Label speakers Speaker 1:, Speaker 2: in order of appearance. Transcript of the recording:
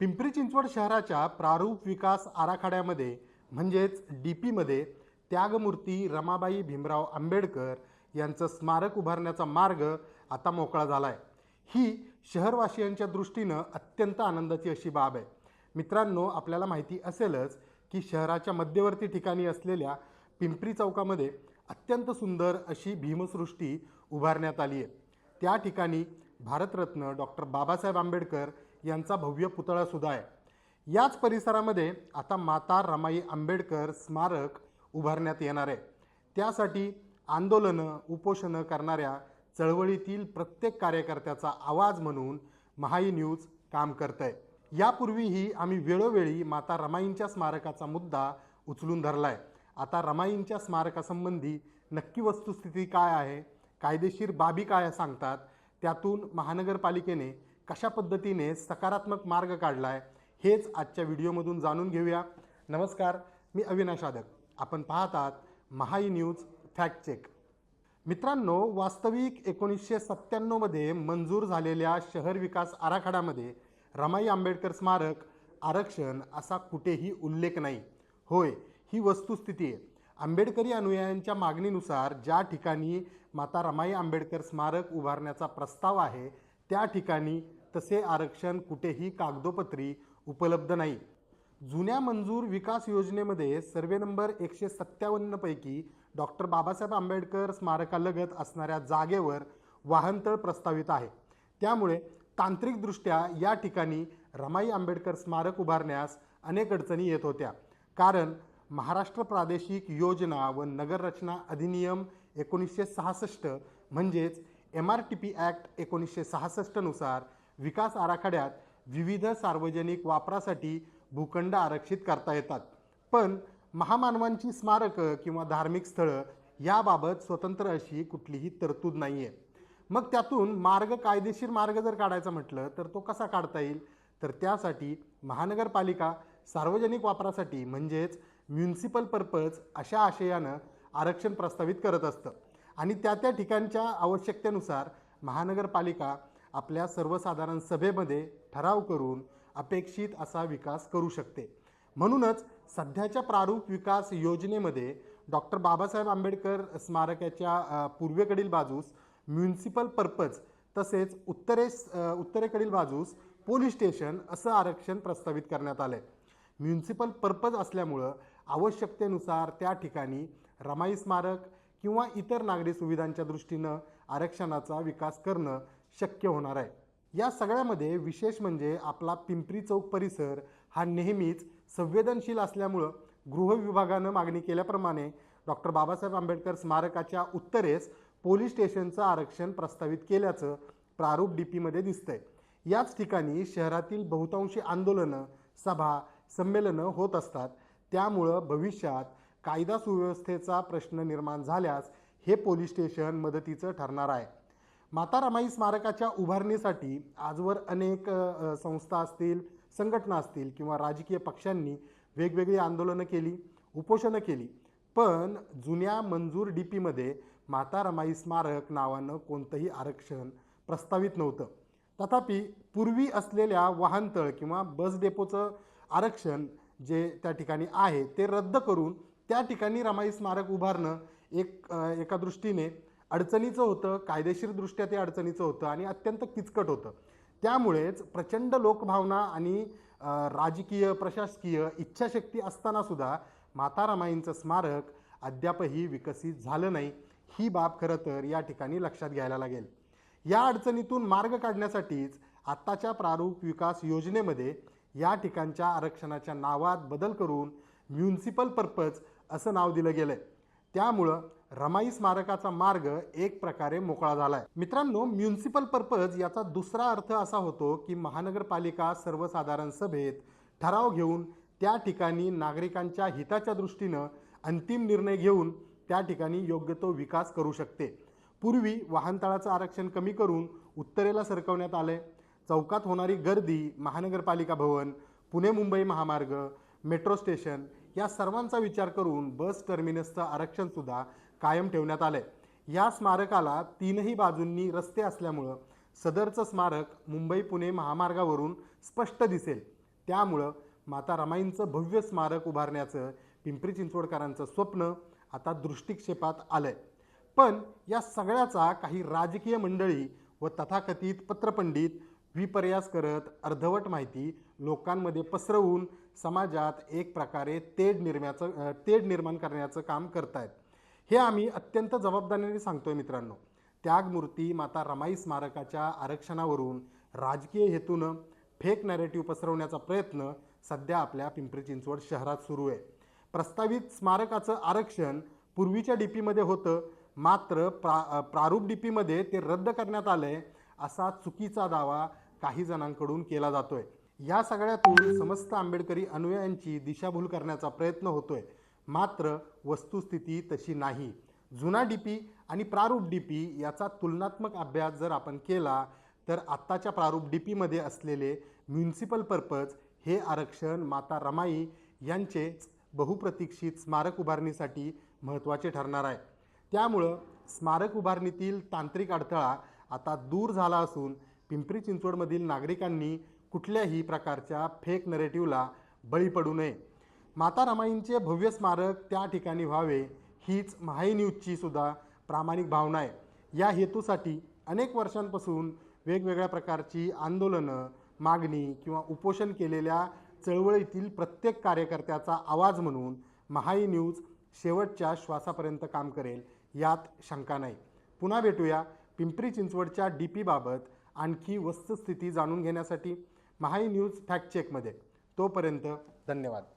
Speaker 1: पिंपरी चिंचवड शहराच्या प्रारूप विकास आराखड्यामध्ये म्हणजेच डी पीमध्ये त्यागमूर्ती रमाबाई भीमराव आंबेडकर यांचं स्मारक उभारण्याचा मार्ग आता मोकळा झाला आहे ही शहरवासियांच्या दृष्टीनं अत्यंत आनंदाची अशी बाब आहे मित्रांनो आपल्याला माहिती असेलच की शहराच्या मध्यवर्ती ठिकाणी असलेल्या पिंपरी चौकामध्ये अत्यंत सुंदर अशी भीमसृष्टी उभारण्यात आली आहे त्या ठिकाणी भारतरत्न डॉक्टर बाबासाहेब आंबेडकर यांचा भव्य पुतळा सुद्धा आहे याच परिसरामध्ये आता माता रमाई आंबेडकर स्मारक उभारण्यात येणार आहे त्यासाठी आंदोलनं उपोषणं करणाऱ्या चळवळीतील प्रत्येक कार्यकर्त्याचा आवाज म्हणून महाई न्यूज काम करत आहे यापूर्वीही आम्ही वेळोवेळी माता रमाईंच्या स्मारकाचा मुद्दा उचलून धरलाय आता रमाईंच्या स्मारकासंबंधी नक्की वस्तुस्थिती काय आहे कायदेशीर बाबी काय सांगतात त्यातून महानगरपालिकेने कशा पद्धतीने सकारात्मक मार्ग काढला आहे हेच आजच्या व्हिडिओमधून जाणून घेऊया नमस्कार मी अविनाश आदक आपण पाहतात महाई न्यूज फॅक्ट चेक मित्रांनो वास्तविक एकोणीसशे सत्त्याण्णवमध्ये मंजूर झालेल्या शहर विकास आराखड्यामध्ये रमाई आंबेडकर स्मारक आरक्षण असा कुठेही उल्लेख नाही होय ही वस्तुस्थिती आहे आंबेडकरी अनुयायांच्या मागणीनुसार ज्या ठिकाणी माता रमाई आंबेडकर स्मारक उभारण्याचा प्रस्ताव आहे त्या ठिकाणी तसे आरक्षण कुठेही कागदोपत्री उपलब्ध नाही जुन्या मंजूर विकास योजनेमध्ये सर्वे नंबर एकशे सत्तावन्नपैकी डॉक्टर बाबासाहेब आंबेडकर स्मारकालगत असणाऱ्या जागेवर वाहनतळ प्रस्तावित आहे त्यामुळे तांत्रिकदृष्ट्या या ठिकाणी रमाई आंबेडकर स्मारक उभारण्यास अनेक अडचणी येत होत्या कारण महाराष्ट्र प्रादेशिक योजना व नगररचना अधिनियम एकोणीसशे सहासष्ट म्हणजेच M R T P act एकोणीसशे सहासष्टनुसार विकास आराखड्यात विविध सार्वजनिक वापरासाठी भूखंड आरक्षित करता येतात पण महामानवांची स्मारकं किंवा धार्मिक स्थळं याबाबत स्वतंत्र अशी कुठलीही तरतूद नाही आहे मग त्यातून मार्ग कायदेशीर मार्ग जर काढायचा म्हटलं तर तो कसा काढता येईल तर त्यासाठी महानगरपालिका सार्वजनिक वापरासाठी म्हणजेच म्युन्सिपल पर्पज अशा आशयानं आरक्षण प्रस्तावित करत असतं आणि त्या त्या ठिकाणच्या आवश्यकतेनुसार महानगरपालिका आपल्या सर्वसाधारण सभेमध्ये ठराव करून अपेक्षित असा विकास करू शकते म्हणूनच सध्याच्या प्रारूप विकास योजनेमध्ये डॉक्टर बाबासाहेब आंबेडकर स्मारकाच्या पूर्वेकडील बाजूस म्युन्सिपल पर्पज तसेच उत्तरेस उत्तरेकडील बाजूस पोलीस स्टेशन असं आरक्षण प्रस्तावित करण्यात आलं आहे म्युन्सिपल पर्पज असल्यामुळं आवश्यकतेनुसार त्या ठिकाणी रमाई स्मारक किंवा इतर नागरी सुविधांच्या दृष्टीनं आरक्षणाचा विकास करणं शक्य होणार आहे या सगळ्यामध्ये विशेष म्हणजे आपला पिंपरी चौक परिसर हा नेहमीच संवेदनशील असल्यामुळं गृह विभागानं मागणी केल्याप्रमाणे डॉक्टर बाबासाहेब आंबेडकर स्मारकाच्या उत्तरेस पोलीस स्टेशनचं आरक्षण प्रस्तावित केल्याचं प्रारूप डी पीमध्ये दिसतंय याच ठिकाणी शहरातील बहुतांशी आंदोलनं सभा संमेलनं होत असतात त्यामुळं भविष्यात कायदा सुव्यवस्थेचा प्रश्न निर्माण झाल्यास हे पोलीस स्टेशन मदतीचं ठरणार आहे माता रमाई स्मारकाच्या उभारणीसाठी आजवर अनेक संस्था असतील संघटना असतील किंवा राजकीय पक्षांनी वेगवेगळी आंदोलनं केली उपोषणं केली पण जुन्या मंजूर डी पीमध्ये माता रमाई स्मारक नावानं कोणतंही आरक्षण प्रस्तावित नव्हतं तथापि पूर्वी असलेल्या वाहनतळ किंवा बस डेपोचं आरक्षण जे त्या ठिकाणी आहे ते रद्द करून त्या ठिकाणी रमाई स्मारक उभारणं एक एका दृष्टीने अडचणीचं होतं कायदेशीरदृष्ट्या ते अडचणीचं होतं आणि अत्यंत किचकट होतं त्यामुळेच प्रचंड लोकभावना आणि राजकीय प्रशासकीय इच्छाशक्ती असतानासुद्धा मातारामाईंचं स्मारक अद्यापही विकसित झालं नाही ही बाब खरं तर या ठिकाणी लक्षात घ्यायला लागेल या अडचणीतून मार्ग काढण्यासाठीच आत्ताच्या प्रारूप विकास योजनेमध्ये या ठिकाणच्या आरक्षणाच्या नावात बदल करून म्युन्सिपल पर्पज असं नाव दिलं गेलं आहे त्यामुळं रमाई स्मारकाचा मार्ग एक प्रकारे मोकळा झालाय मित्रांनो म्युन्सिपल पर्पज याचा दुसरा अर्थ असा होतो की महानगरपालिका सर्वसाधारण सभेत ठराव घेऊन त्या ठिकाणी नागरिकांच्या हिताच्या दृष्टीनं अंतिम निर्णय घेऊन त्या ठिकाणी योग्य तो विकास करू शकते पूर्वी वाहनतळाचं आरक्षण कमी करून उत्तरेला सरकवण्यात आलं चौकात होणारी गर्दी महानगरपालिका भवन पुणे मुंबई महामार्ग मेट्रो स्टेशन या सर्वांचा विचार करून बस टर्मिनसचं आरक्षणसुद्धा कायम ठेवण्यात आलं आहे या स्मारकाला तीनही बाजूंनी रस्ते असल्यामुळं सदरचं स्मारक मुंबई पुणे महामार्गावरून स्पष्ट दिसेल त्यामुळं माता रमाईंचं भव्य स्मारक उभारण्याचं पिंपरी चिंचवडकरांचं स्वप्न आता दृष्टिक्षेपात आलं आहे पण या सगळ्याचा काही राजकीय मंडळी व तथाकथित पत्रपंडित विपर्यास करत अर्धवट माहिती लोकांमध्ये पसरवून समाजात एक प्रकारे तेढ निर्म्याचं तेढ निर्माण करण्याचं काम करतायत हे आम्ही अत्यंत जबाबदारीने सांगतोय मित्रांनो त्यागमूर्ती माता रमाई स्मारकाच्या आरक्षणावरून राजकीय हेतूनं फेक नॅरेटिव्ह पसरवण्याचा प्रयत्न सध्या आपल्या पिंपरी चिंचवड शहरात सुरू आहे प्रस्तावित स्मारकाचं आरक्षण पूर्वीच्या डी पीमध्ये होतं मात्र प्रा प्रारूप डी पीमध्ये ते रद्द करण्यात आलं आहे असा चुकीचा दावा काही जणांकडून केला जातोय या सगळ्यातून समस्त आंबेडकरी अनुयायांची दिशाभूल करण्याचा प्रयत्न होतोय मात्र वस्तुस्थिती तशी नाही जुना डी पी आणि प्रारूप डी पी याचा तुलनात्मक अभ्यास जर आपण केला तर आत्ताच्या प्रारूप डी पीमध्ये असलेले म्युन्सिपल पर्पज हे आरक्षण माता रमाई यांचे बहुप्रतीक्षित स्मारक उभारणीसाठी महत्त्वाचे ठरणार आहे त्यामुळं स्मारक उभारणीतील तांत्रिक अडथळा आता दूर झाला असून पिंपरी चिंचवडमधील नागरिकांनी कुठल्याही प्रकारच्या फेक नरेटिव्हला बळी पडू नये माता रमाईंचे भव्य स्मारक त्या ठिकाणी व्हावे हीच महाई न्यूजची सुद्धा प्रामाणिक भावना आहे या हेतूसाठी अनेक वर्षांपासून वेगवेगळ्या प्रकारची आंदोलनं मागणी किंवा उपोषण केलेल्या चळवळीतील प्रत्येक कार्यकर्त्याचा आवाज म्हणून महाई न्यूज शेवटच्या श्वासापर्यंत काम करेल यात शंका नाही पुन्हा भेटूया पिंपरी चिंचवडच्या डी पीबाबत आणखी वस्तुस्थिती जाणून घेण्यासाठी महाई न्यूज फॅक्ट चेकमध्ये तोपर्यंत धन्यवाद